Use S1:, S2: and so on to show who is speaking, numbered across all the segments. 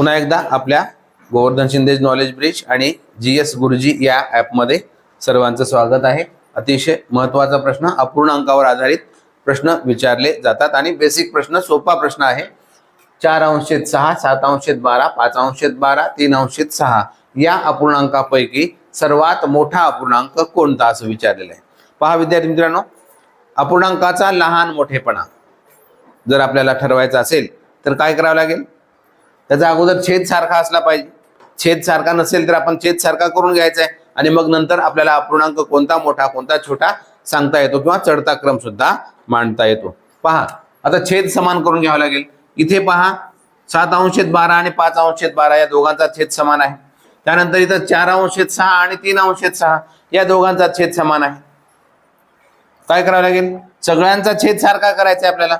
S1: पुन्हा एकदा आपल्या गोवर्धन शिंदेज नॉलेज ब्रिज आणि जी एस गुरुजी या ॲपमध्ये सर्वांचं स्वागत आहे. अतिशय महत्त्वाचा प्रश्न अपूर्ण अंकावर आधारित प्रश्न विचारले जातात आणि बेसिक प्रश्न सोपा प्रश्न आहे. चार अंशेत सहा सात अंशेत बारा पाच अंशेत बारा तीन अंशेत सहा या अपूर्णांकापैकी सर्वात मोठा अपूर्णांक कोणता असं विचारलेलं आहे? पहा विद्यार्थी मित्रांनो अपूर्णांकाचा लहान मोठेपणा जर आपल्याला ठरवायचा असेल तर काय करावं लागेल? त्याचा अगोदर छेद सारखा असला पाहिजे. छेद सारखा नसेल तर आपण छेद सारखा करून घ्यायचा आहे. आणि मग नंतर आपल्याला अपूर्णांक कोणता मोठा कोणता छोटा सांगता येतो किंवा चढता क्रम सुद्धा मांडता येतो. पहा आता छेद समान करून घ्यावा लागेल. इथे पहा सात अंशेत बारा आणि पाच अंशेत बारा या दोघांचा छेद समान आहे. त्यानंतर इथं चार अंशेत सहा आणि तीन अंशेत सहा या दोघांचा छेद समान आहे. काय करावं लागेल? सगळ्यांचा छेद सारखा करायचा आहे आपल्याला.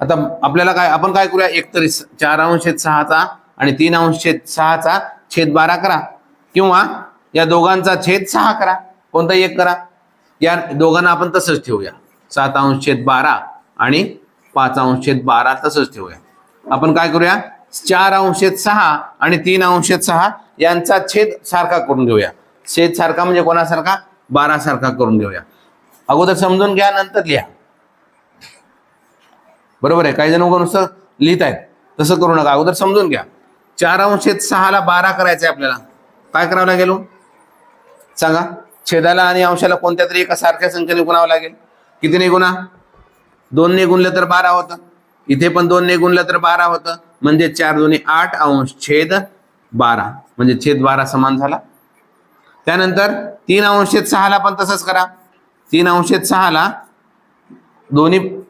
S1: आता आपल्याला काय आपण काय करूया? एकतरी चार अंशेत सहाचा आणि तीन अंशेत सहाचा छेद बारा करा. किंवा या दोघांचा छेद सहा करा. कोणता एक करा. या दोघांना आपण तसंच ठेवूया. सात अंशेत बारा आणि पाच अंशेत बारा तसंच ठेवूया. आपण काय करूया? चार अंशेत सहा आणि तीन अंशेत सहा यांचा छेद सारखा करून घेऊया. छेद सारखा म्हणजे कोणासारखा? बारा सारखा करून घेऊया. अगोदर समजून घ्या नंतर लिहा. बरोबर आहे. काही जण उगा नुसतं लिहित आहेत तसं करू नका. अगोदर समजून घ्या. चार अंशेत सहाला बारा करायचं आहे आपल्याला. काय करावं लागेल हो? सांगा. छेदाला आणि अंशाला कोणत्या तरी एका सारख्या संख्येने गुणावं लागेल? कितीने गुणा दोनने गुणलं तर बारा होतं. इथे पण दोनने गुणलं तर बारा होतं. म्हणजे चार दोन्ही आठ अंश छेद बारा. म्हणजे छेद बारा समान झाला. त्यानंतर तीन अंशेत सहाला पण तसंच करा. तीन अंशेत सहाला. दोन्ही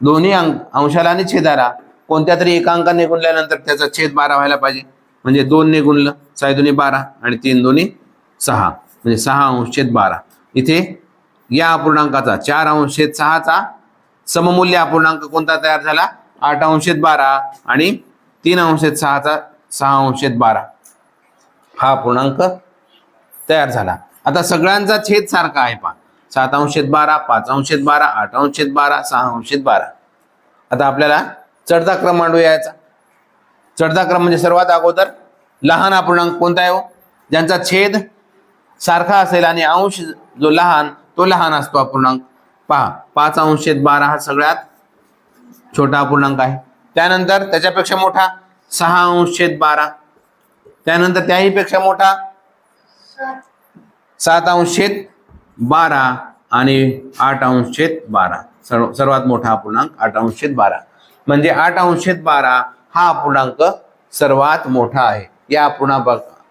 S1: दोन्ही अंक अंशाला आणि छेदाला. कोणत्या तरी एका अंकाने गुणल्यानंतर त्याचा छेद बारा व्हायला पाहिजे. म्हणजे दोनने गुणलं साय दोन्ही बारा आणि तीन दोन्ही सहा. म्हणजे सहा अंश छेद बारा. इथे या अपूर्णांकाचा चार अंश छेद सहाचा सममूल्य अपूर्णांक कोणता तयार झाला? आठ अंशेत बारा आणि तीन अंशेत सहाचा सहा अंशेत बारा. हा अपूर्णांक तयार झाला. आता सगळ्यांचा छेद सारखा आहे पहा. सात अंशेत बारा पाच अंशेत बारा आठ अंशेत बारा सहा अंशेत बारा. आता आपल्याला चढता क्रम मांडूया याचा. चढता क्रम म्हणजे सर्वात अगोदर लहान अपूर्णांक कोणता आहे हो? ज्यांचा छेद सारखा असेल आणि अंश जो लहान तो लहान असतो अपूर्णांक. पहा पाच अंशेत बारा हा सगळ्यात छोटा अपूर्णांक आहे. त्यानंतर त्याच्यापेक्षा मोठा सहा अंशेत बारा. त्यानंतर त्याही पेक्षा मोठा सात अंशेत बारा आणि आठ अंशेत बारा. सर्व सर्वात मोठा अपूर्णांक आठ अंशेत बारा. म्हणजे आठ अंशेत बारा हा अपूर्णांक सर्वात मोठा आहे. या अपूर्णा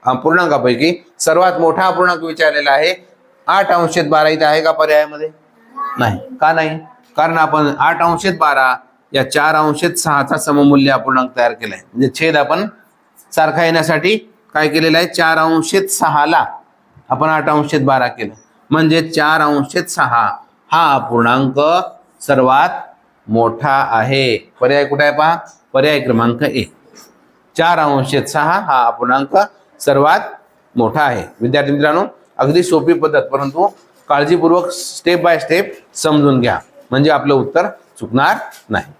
S1: अपूर्णांकापैकी सर्वात मोठा अपूर्णांक विचारलेला आहे. आठ अंशेत बारा इथे आहे का पर्यायामध्ये? नाही. का नाही? कारण आपण आठ अंशेत बारा या चार अंशेत सहाचा सममूल्य अपूर्णांक तयार केलाय. म्हणजे छेद आपण सारखा येण्यासाठी काय केलेलं आहे? चार अंशेत सहाला आपण आठ अंशेत बारा केलं. म्हणजे चार अंशेत सहा. हा अपूर्णांक सर्वात मोठा आहे. पर्याय कुठे आहे पहा? पर्याय क्रमांक एक चार अंशेत सहा हा अपूर्णांक सर्वात मोठा आहे. विद्यार्थी मित्रांनो अगदी सोपी पद्धत परंतु काळजीपूर्वक स्टेप बाय स्टेप समजून घ्या. म्हणजे आपलं उत्तर चुकणार नाही.